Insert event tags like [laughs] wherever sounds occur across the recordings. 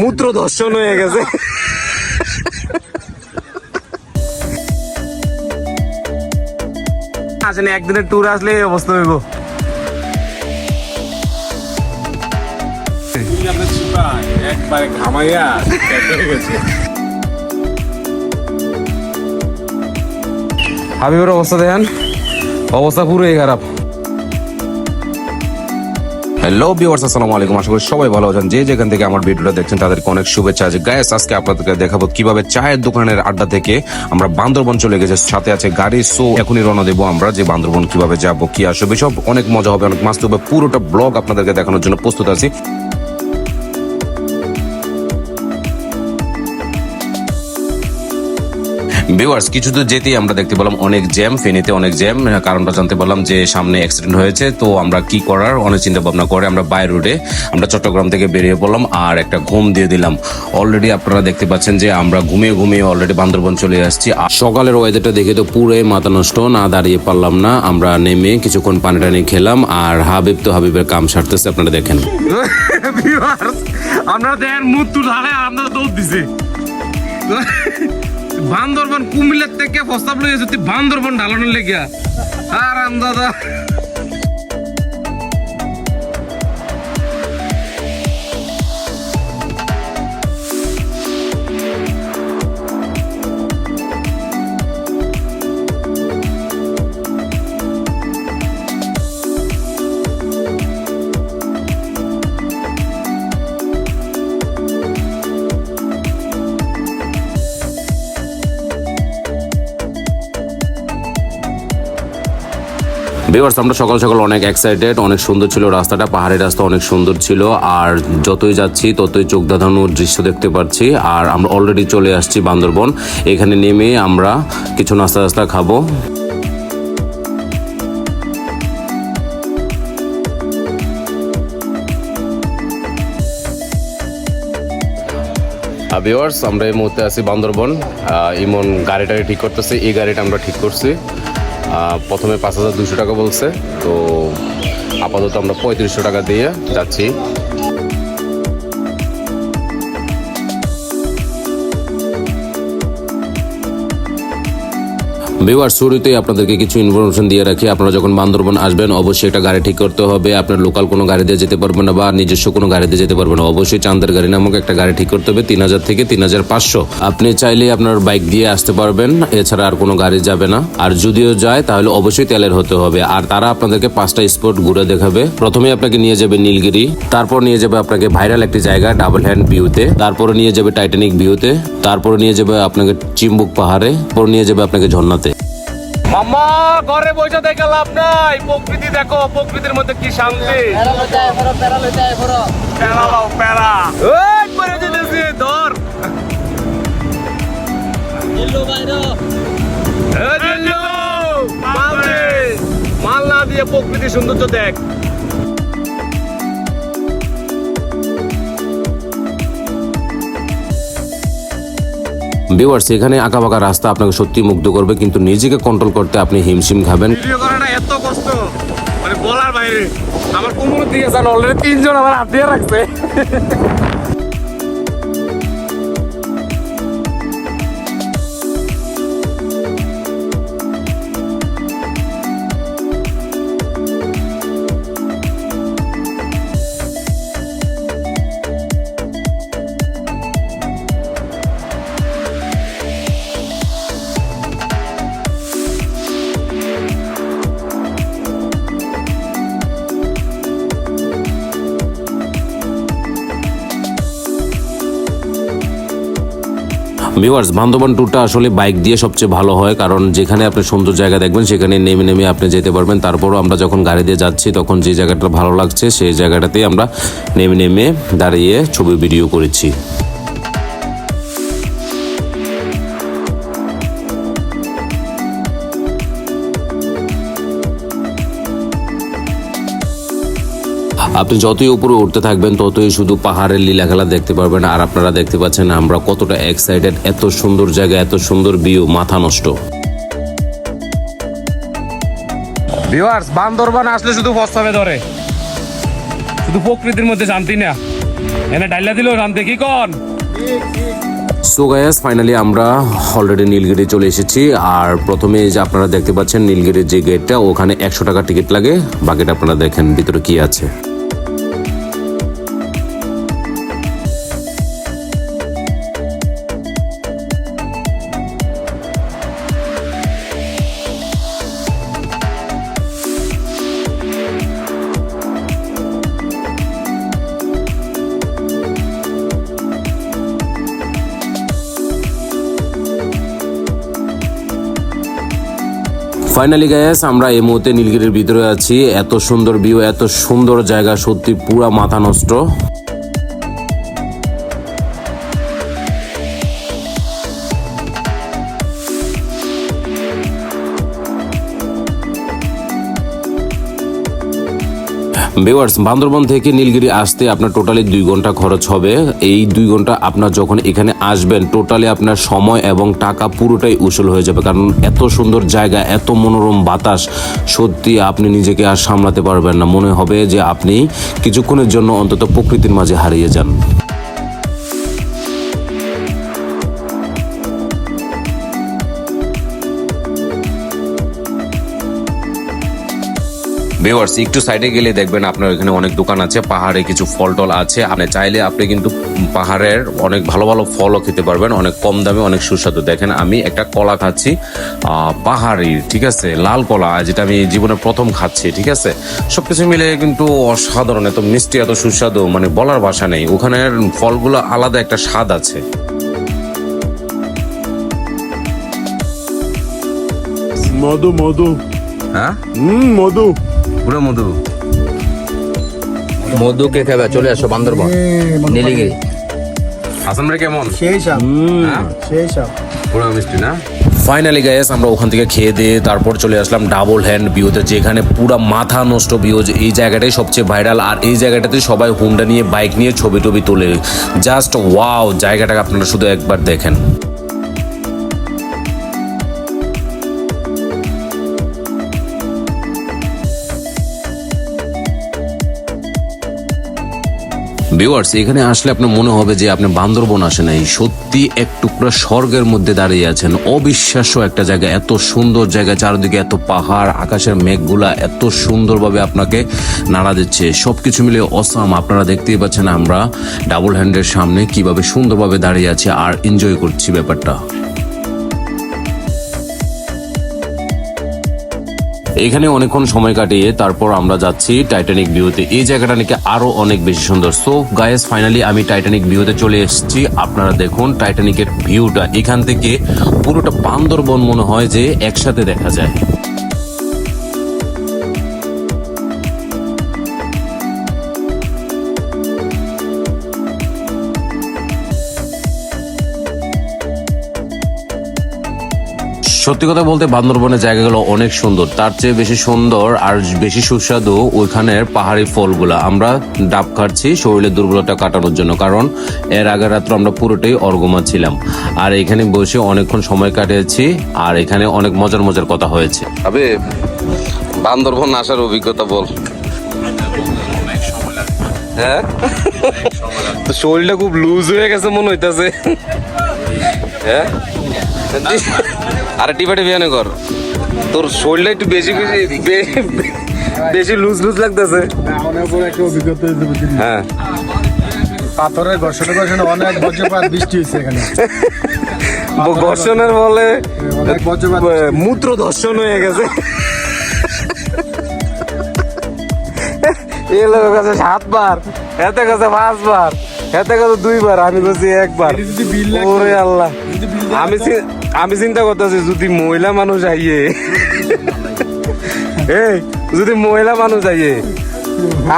মূত্র দর্শন হয়ে গেছে। আসেন, একদিনের ট্যুর আসলে এই অবস্থা হইব। একবারে ঘামাইয়া হাবিবের অবস্থা দেখেন, অবস্থা পুরোই খারাপ। হ্যালো ভিউয়ার্স আসসালামু আলাইকুম। আশা করি সবাই ভালো আছেন। যে যেখান থেকে আমার ভিডিওটা দেখছেন, তাদেরকে অনেক শুভেচ্ছা আছে। গায়েস আজকে আপনাদেরকে দেখাবো কীভাবে চায়ের দোকানের আড্ডা থেকে আমরা বান্দরবন চলে গেছে। সাথে আছে গাড়ি সো এখনই রওনা দেবো আমরা যে বান্দরবন কীভাবে যাব, কি আসবে, সব অনেক মজা হবে, অনেক মাস্ত হবে। পুরোটা ব্লগ আপনাদেরকে দেখানোর জন্য প্রস্তুত আছি। ভিউয়ার্স কিছু তো যেতেই আমরা দেখতে পেলাম অনেক জ্যাম, ফেনীতে অনেক জ্যাম। কারণটা জানতে পারলাম যে সামনে অ্যাক্সিডেন্ট হয়েছে। তো আমরা কি করার? অনেক চিন্তা ভাবনা করে আমরা বাই রোডে আমরা চট্টগ্রাম থেকে বেরিয়ে পড়লাম আর একটা ঘুম দিয়ে দিলাম। অলরেডি আপনারা দেখতে পাচ্ছেন যে আমরা ঘুমিয়ে ঘুমিয়ে অলরেডি বান্দরবন চলে আসছি। আর সকালের ওয়েদারটা দেখে তো পুরোই মাথা নষ্ট, না দাঁড়িয়ে পারলাম না। আমরা নেমে কিছুক্ষণ পানি টানি খেলাম আর হাবিব তো হাবিবের কাম সারতেছে, আপনারা দেখেন। [laughs] আপনারা দেখেন মুখ তুল হালে আমরা দৌড় দিছে। বান্দরবান কুমিল্লার থেকে প্রস্তাব লইয়া যদি বান্দরবান ঢালানোর লেগিয়া। আরাম দাদা। ভিউয়ার্স আমরা সকাল সকাল অনেক এক্সাইটেড অনেক সুন্দর ছিল রাস্তাটা পাহাড়ি রাস্তা অনেক সুন্দর ছিল আর যতই যাচ্ছি ততই চোখ ধাঁধানোর দৃশ্য দেখতে পাচ্ছি আর আমরা অলরেডি চলে আসছি বান্দরবন এখানে নেমে আমরা কিছু নাস্তা নাস্তা খাব। ভিউয়ার্স আমরা এই মুহূর্তে আছি বান্দরবন আহ, ইমন গাড়িটা ঠিক করতেছে এই গাড়িটা আমরা ঠিক করছি। প্রথমে পাঁচ হাজার দুশো টাকা বলছে তো আপাতত আমরা পঁয়ত্রিশশো টাকা দিয়ে যাচ্ছি। বিবার শুরুতেই আপনাদেরকে কিছু ইনফরমেশন দিয়ে রাখি। আপনারা যখন বান্দরবন আসবেন, অবশ্যই একটা গাড়ি ঠিক করতে হবে। আপনার লোকাল কোনো গাড়ি দিয়ে যেতে পারবেন না বা নিজস্ব কোনো গাড়ি দিয়ে যেতে পারবেন না। অবশ্যই চান্দের গাড়ি নামক একটা গাড়ি ঠিক করতে হবে, তিন হাজার থেকে তিন হাজার পাঁচশো। আপনি চাইলে আপনার বাইক দিয়ে আসতে পারবেন, এছাড়া আর কোনো গাড়ি যাবে না। আর যদিও যায়, তাহলে অবশ্যই তেলের হতে হবে। আর তারা আপনাদেরকে পাঁচটা স্পট ঘুরে দেখাবে। প্রথমে আপনাকে নিয়ে যাবে নীলগিরি, তারপর নিয়ে যাবে আপনাকে ভাইরাল একটি জায়গা ডাবল হ্যান্ড ভিউতে তারপরে নিয়ে যাবে টাইটানিক ভিউতে তারপরে নিয়ে যাবে আপনাকে চিম্বুক পাহাড়ে। পর নিয়ে যাবে আপনাকে ঝর্ণাতে। মাম্মা ঘরে বসে দেখে লাভ নাই। প্রকৃতি দেখো প্রকৃতির মধ্যে কি শান্তি। প্যারা লাও প্যারা এই পরে যেতেছি ধর। মাল না দিয়ে প্রকৃতি সৌন্দর্য দেখ। ভিউয়ার্স এখানে আঁকা বাঁকা রাস্তা আপনাকে সত্যি মুগ্ধ করবে, কিন্তু নিজেকে কন্ট্রোল করতে আপনি হিমশিম খাবেন। মানে আমার কোমর দিয়ে যান অলরেডি তিনজন আমার হাত দিয়ে রাখছে। ভিউয়ার্স বান্দরবান ট্যুরটা আসলে বাইক দিয়ে সবচেয়ে ভালো হয়, কারণ যেখানে আপনি সুন্দর জায়গা দেখবেন, সেখানে নেমে নেমে আপনি যেতে পারবেন। তারপরও আমরা যখন গাড়ি দিয়ে যাচ্ছি, তখন যে জায়গাটা ভালো লাগছে, সেই জায়গাটাতেই আমরা নেমে নেমে দাঁড়িয়ে ছবি ভিডিও করেছি। আপনি যতই উপরে উঠতে থাকবেন ততই শুধু পাহাড়ের লীলা খেলা দেখতে পারবেন। আর আপনারা দেখতে পাচ্ছেন আমরা কতটা এক্সাইটেড এত সুন্দর জায়গা এত সুন্দর ভিউ মাথা নষ্ট। ভিউয়ার্স বান্দরবান আসলে শুধু প্রস্তাবে ধরে। শুধু প্রকৃতির মধ্যে শান্তি না। এনে ডাইলা দিল রান দেখি কন? সো গায়াস ফাইনালি আমরা অলরেডি নীলগিরি চলে এসেছি। আর প্রথমে যে আপনারা দেখতে পাচ্ছেন নীলগিরির যে গেটটা ওখানে একশো টাকা টিকিট লাগে। বাকিটা আপনারা দেখেন ভিতরে কি আছে। ফাইনালি গায়াস আমরা এই মুহূর্তে নীলগিরির ভিতরে আছি। এত সুন্দর ভিউ এত সুন্দর জায়গা, সত্যি পুরা মাথা নষ্ট। ভিউয়ার্স, বান্দরবন থেকে নীলগিরি আসতে আপনার টোটালি দুই ঘণ্টা খরচ হবে। এই দুই ঘণ্টা আপনার যখন এখানে আসবেন, টোটালি আপনার সময় এবং টাকা পুরোটাই উসুল হয়ে যাবে। কারণ এত সুন্দর জায়গা, এত মনোরম বাতাস, সত্যি আপনি নিজেকে আর সামলাতে পারবেন না। মনে হবে যে আপনি কিছুক্ষণের জন্য অন্তত প্রকৃতির মাঝে হারিয়ে যান। ভিউয়ার্স একটু সাইডে গেলে দেখবেন আপনার এখানে অনেক দোকান আছে পাহাড়ে কিছু ফল টল আছে। আপনি চাইলে আপনি কিন্তু পাহাড়ের অনেক ভালো ভালো ফলও খেতে পারবেন অনেক কম দামে অনেক সুস্বাদু। দেখেন আমি একটা কলা খাচ্ছি পাহাড়ি ঠিক আছে? লাল কলা যেটা আমি জীবনে প্রথম খাচ্ছি ঠিক আছে? সবকিছু মিলে কিন্তু অসাধারণ এত মিষ্টি এত সুস্বাদু মানে বলার ভাষা নেই। ওখানের ফলগুলো আলাদা একটা স্বাদ আছে। মধু মধু। হ্যাঁ? হুম মধু। পুরো মধু। মধু কে খাবে চলে আসো বান্দরবন। নীলগিরি হাসান ভাই কেমন? সেই সব সেই সব পুরো মিষ্টি না? ফাইনালি গাইস আমরা ওখান থেকে খেয়ে দিয়ে তারপর চলে আসলাম ডাবল হ্যান্ড ভিউতে যেখানে পুরা মাথা নষ্ট ভিউ এই জায়গাটাই সবচেয়ে ভাইরাল আর এই জায়গাটাতে সবাই হুন্ডা নিয়ে বাইক নিয়ে ছবি টবি তোলে। জাস্ট ওয়াও জায়গাটাকে আপনারা শুধু একবার দেখেন। ভিউয়ার্স এখানে আসলে আপনার মনে হবে যে আপনি বান্দরবন আসে নাই। সত্যি এক টুকরা স্বর্গের মধ্যে দাঁড়িয়ে আছেন। অবিশ্বাস্য একটা জায়গা, এত সুন্দর জায়গা, চারিদিকে এত পাহাড়, আকাশের মেঘগুলা এত সুন্দরভাবে আপনাকে নাড়া দিচ্ছে। সব কিছু মিলে অসাম আপনারা দেখতেই পাচ্ছেন আমরা ডাবল হ্যান্ডের সামনে কীভাবে সুন্দরভাবে দাঁড়িয়ে আছে আর এনজয় করছি ব্যাপারটা। এখানে অনেকক্ষণ সময় কাটিয়ে তারপর আমরা যাচ্ছি টাইটানিক ভিউতে এই জায়গাটা নাকি আরও অনেক বেশি সুন্দর। সো গায়েস ফাইনালি আমি টাইটানিক ভিউতে চলে এসেছি। আপনারা দেখুন টাইটানিকের ভিউটা এখান থেকে পুরোটা বান্দরবন মনে হয় যে একসাথে দেখা যায়। সত্যি কথা বলতে বান্দরবনের জায়গাগুলো অনেক সুন্দর। তার চেয়ে বেশি সুন্দর আর বেশি সুস্বাদু ওইখানের পাহাড়ি ফলগুলা। আমরা ডাব খাচ্ছি, শরীরের দুর্বলতা কাটানোর জন্য, কারণ এর আগের রাত্র আমরা পুরোটাই অর্গমা ছিলাম। আর এখানে বসে অনেকক্ষণ সময় কাটিয়েছি, আর এখানে অনেক মজার মজার কথা হয়েছে। আবে, বান্দরবন আসার অভিজ্ঞতা বল। হ্যাঁ? শরীরটা খুব লুজ হয়ে গেছে মনে হইতাছে। হ্যাঁ? আরে টিপাটি বিয়ানে কর। তোর শরীরটা একটু বেশি বেশি বেশি লুজ লুজ লাগতেছে। হ্যাঁ। পাথরের ঘর্ষণে ঘর্ষণে অনেক বজ্রপাত বৃষ্টি হয়েছে এখানে। ঘর্ষণের ফলে মূত্র ধর্ষণ হয়ে গেছে। এ লোকের কাছে সাতবার এতে কাছে পাঁচবার এতে কাছে দুইবার আমি বলছি একবার। ওরে আল্লাহ। আমি আমি চিন্তা করতেছি যদি মহিলা মানুষ আইয়ে এই যদি মহিলা মানুষ আইয়ে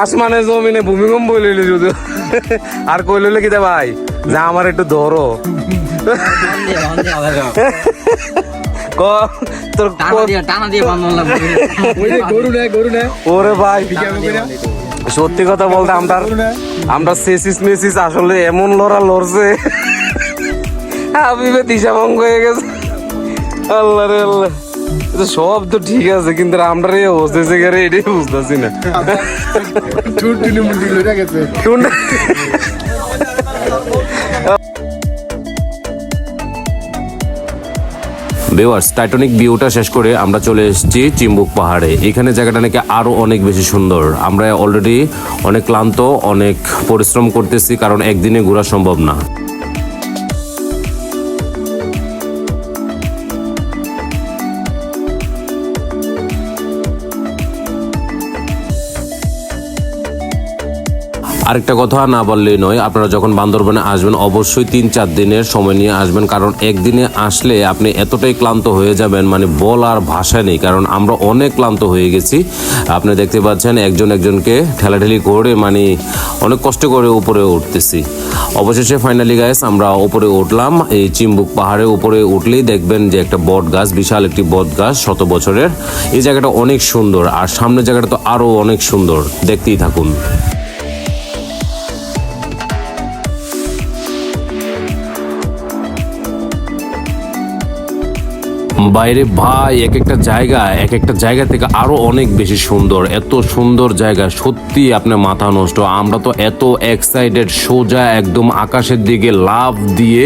আসমানে জমিনে ভূমিকম্প লইলে যদি আর কই লইলে কিতা ভাই যা আমার একটু ধরো। ওরে ভাই সত্যি কথা বলতে আমরা আমরা সেসিস মেসিস আসলে এমন লড়া লড়ছে। আমি দিশা ভঙ্গ হয়ে গেছে। আল্লাহ রে আল্লাহ। সব তো ঠিক আছে, কিন্তু আমরা রে হসতেছে এটাই বুঝতেছি না। বেওয়ার্স টাইটনিক ভিউটা শেষ করে আমরা চলে এসেছি চিম্বুক পাহাড়ে। এখানে জায়গাটা নাকি আরও অনেক বেশি সুন্দর। আমরা অলরেডি অনেক ক্লান্ত, অনেক পরিশ্রম করতেছি, কারণ একদিনে ঘোরা সম্ভব না। আরেকটা কথা না বললেই নয়, আপনারা যখন বান্দরবনে আসবেন, অবশ্যই তিন চার দিনের সময় নিয়ে আসবেন, কারণ একদিনে আসলে আপনি এতটাই ক্লান্ত হয়ে যাবেন মানে বলার ভাষা নেই, কারণ আমরা অনেক ক্লান্ত হয়ে গেছি। আপনি দেখতে পাচ্ছেন একজন একজনকে ঠেলাঠেলি করে মানে অনেক কষ্ট করে উপরে উঠতেছি। অবশেষে ফাইনালি গাইস আমরা উপরে উঠলাম, এই চিম্বুক পাহাড়ে উপরে উঠলেই দেখবেন যে একটা বট গাছ, বিশাল একটি বট গাছ, শত বছরের। এই জায়গাটা অনেক সুন্দর, আর সামনের জায়গাটা তো আরও অনেক সুন্দর, দেখতেই থাকুন। বাইরে ভাই, এক একটা জায়গা, এক একটা জায়গা থেকে আরও অনেক বেশি সুন্দর। এত সুন্দর জায়গা, সত্যি আপনার মাথা নষ্ট। আমরা তো এত এক্সাইটেড সোজা একদম আকাশের দিকে লাভ দিয়ে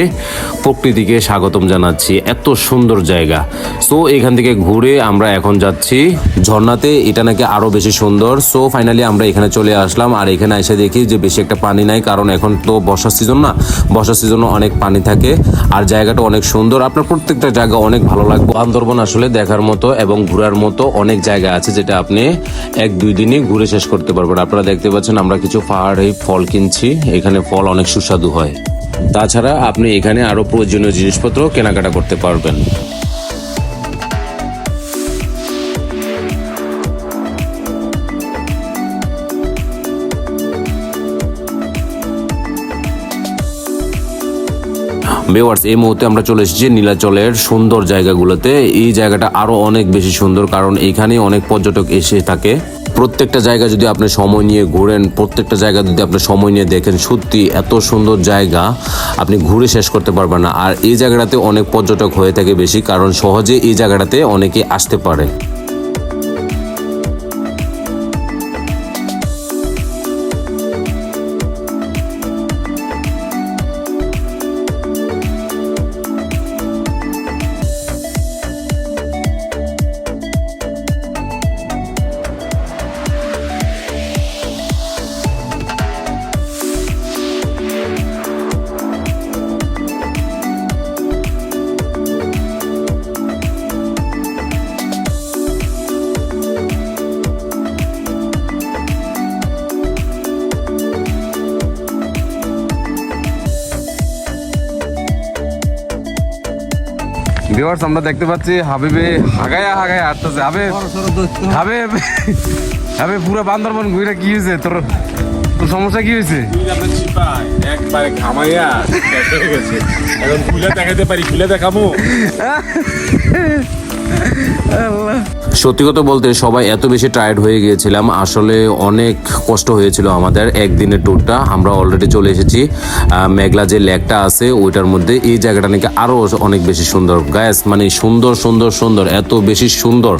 প্রকৃতিকে স্বাগতম জানাচ্ছি। এত সুন্দর জায়গা। সো এখান থেকে ঘুরে আমরা এখন যাচ্ছি। ঝর্ণাতে এটা নাকি আরও বেশি সুন্দর। সো ফাইনালি আমরা এখানে চলে আসলাম আর এখানে এসে দেখি যে বেশি একটা পানি নাই, কারণ এখন তো বর্ষার সিজন না। বর্ষার সিজনে অনেক পানি থাকে আর জায়গাটা অনেক সুন্দর। আপনার প্রত্যেকটা জায়গা অনেক ভালো লাগবে। বান্দরবন আসলে দেখার মতো এবং ঘোরার মতো অনেক জায়গা আছে যেটা আপনি এক দুই দিনে ঘুরে শেষ করতে পারবেন। আপনারা দেখতে পাচ্ছেন আমরা কিছু পাহাড়ে ফল কিনছি। এখানে ফল অনেক সুস্বাদু হয়। তাছাড়া আপনি এখানে আরও প্রয়োজনীয় জিনিসপত্র কেনাকাটা করতে পারবেন। বেওয়ার্স এই মুহূর্তে আমরা চলে এসেছি নীলাচলের সুন্দর জায়গাগুলোতে। এই জায়গাটা আরও অনেক বেশি সুন্দর কারণ এখানে অনেক পর্যটক এসে থাকে। প্রত্যেকটা জায়গা যদি আপনি সময় নিয়ে ঘোরেন, প্রত্যেকটা জায়গা যদি আপনি সময় নিয়ে দেখেন, সত্যি এত সুন্দর জায়গা, আপনি ঘুরে শেষ করতে পারবেন না। আর এই জায়গাটাতে অনেক পর্যটক হয়ে থাকে বেশি, কারণ সহজে এই জায়গাটাতে অনেকে আসতে পারে। ভিউয়ার্স আমরা দেখতে পাচ্ছি হাবিবে হাগায়া হাগায়া হাঁটতেছে। হাবে হাবে হাবে পুরো বান্দরবন ঘুরে কি হয়েছে? তোর তোর সমস্যা কি হয়েছে? একবারে ঘামাইয়া গেছে। এখন খুলে দেখাতে পারি খুলে দেখাবো [laughs] সত্যি কথা বলতে সবাই এত বেশি টায়ার্ড হয়ে গিয়েছিলাম। আসলে অনেক কষ্ট হয়েছিল আমাদের একদিনের ট্যুরটা আমরা অলরেডি চলে এসেছি মেঘলা যে লেকটা আছে, ওইটার মধ্যে এই জায়গাটা নাকি আরও অনেক বেশি সুন্দর। গ্যাস মানে সুন্দর সুন্দর সুন্দর, এত বেশি সুন্দর।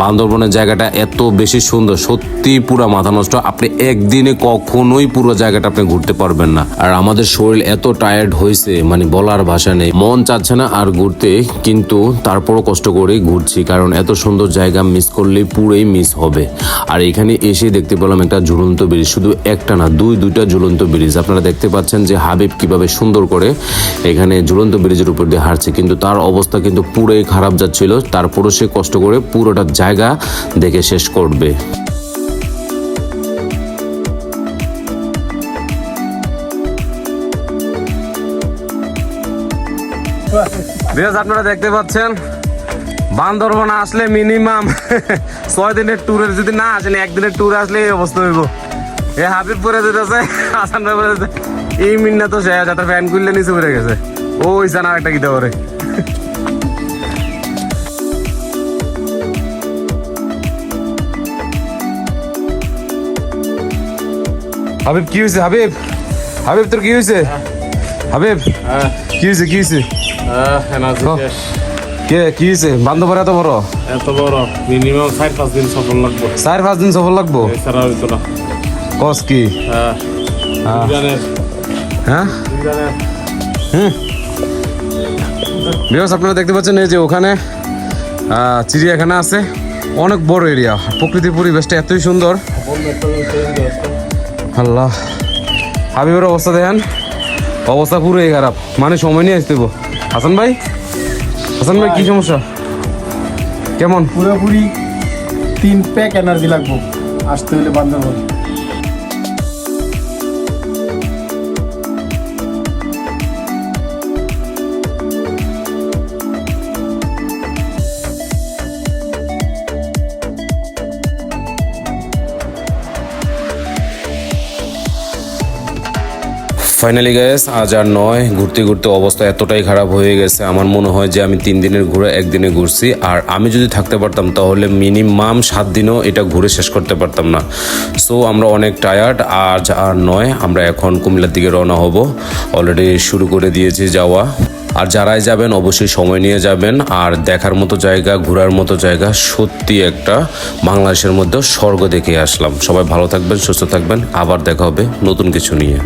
বান্দরবনের জায়গাটা এত বেশি সুন্দর। সত্যি পুরো মাথা নষ্ট। আপনি একদিনে কখনোই পুরো জায়গাটা আপনি ঘুরতে পারবেন না। আর আমাদের শরীর এত টায়ার্ড হয়েছে মানে বলার ভাষা নেই। মন চাচ্ছে না আর ঘুরতে, কিন্তু তারপরও কষ্ট করেই ঘুরছি, কারণ এত সুন্দর জায়গা মিস করলেই পুরোই মিস হবে। আর এখানে এসে দেখতে পেলাম একটা ঝুলন্ত ব্রিজ, শুধু একটা না, দুই, দুইটা ঝুলন্ত ব্রিজ। আপনারা দেখতে পাচ্ছেন যে হাবিব কীভাবে সুন্দর করে এখানে ঝুলন্ত ব্রিজের উপর দিয়ে হাঁটছে, কিন্তু তার অবস্থা কিন্তু পুরোই খারাপ যাচ্ছিল। তারপরও সে কষ্ট করে পুরোটা জায়গা দেখে শেষ করবে। আপনারা দেখতে পাচ্ছেন বান্দরবন আসলে মিনিমাম [laughs] ছয় দিনের ট্যুরে যদি না আসেন একদিনের ট্যুর আসলে এই অবস্থা হইব। এ হাবিব পরে যেতেছে হাসান ভাই পরে এই মিন্না তো শেষ যাতে ফ্যান খুললে নিচে পড়ে গেছে। ওই জানা একটা গীতা করে হাবিব কি হয়েছে হাবিব? হাবিব তোর কি হয়েছে হাবিব কি হয়েছে কি হয়েছে কে কি হয়েছে বান্ধব এত বড়? এত বড়। মিনিমাম চার পাঁচ দিন সফল লাগবে। চার পাঁচ দিন সফল লাগবো? এছাড়া হইতো না। কস কি? জানের হ্যাঁ। জানের বিকজ আপনারা দেখতে পাচ্ছেন এই যে ওখানে চিড়িয়াখানা আছে। অনেক বড় এরিয়া প্রকৃতির পরিবেশটা এতই সুন্দর। আল্লাহ। হাবিবের অবস্থা দেখেন। অবস্থা পুরোই খারাপ। মানে সময় নিয়ে আসতে হাসান ভাই? হাসান ভাই কি সমস্যা? কেমন? পুরোপুরি তিন প্যাক এনার্জি লাগবো। আসতে হলে বান্দরবন। ফাইনালি গ্যাস আজ আর নয়। ঘুরতে ঘুরতে অবস্থা এতটাই খারাপ হয়ে গেছে। আমার মনে হয় যে আমি তিন দিনের ঘুরে একদিনে ঘুরছি। আর আমি যদি থাকতে পারতাম, তাহলে মিনিমাম সাত দিনও এটা ঘুরে শেষ করতে পারতাম না। সো আমরা অনেক টায়ার্ড আজ আর নয়। আমরা এখন কুমিল্লার দিকে রওনা হব। অলরেডি শুরু করে দিয়েছি যাওয়া। আর যারাই যাবেন, অবশ্যই সময় নিয়ে যাবেন। আর দেখার মতো জায়গা, ঘোরার মতো জায়গা সত্যি একটা বাংলাদেশের মধ্যে স্বর্গ দেখে আসলাম। সবাই ভালো থাকবেন, সুস্থ থাকবেন। আবার দেখা হবে নতুন কিছু নিয়ে।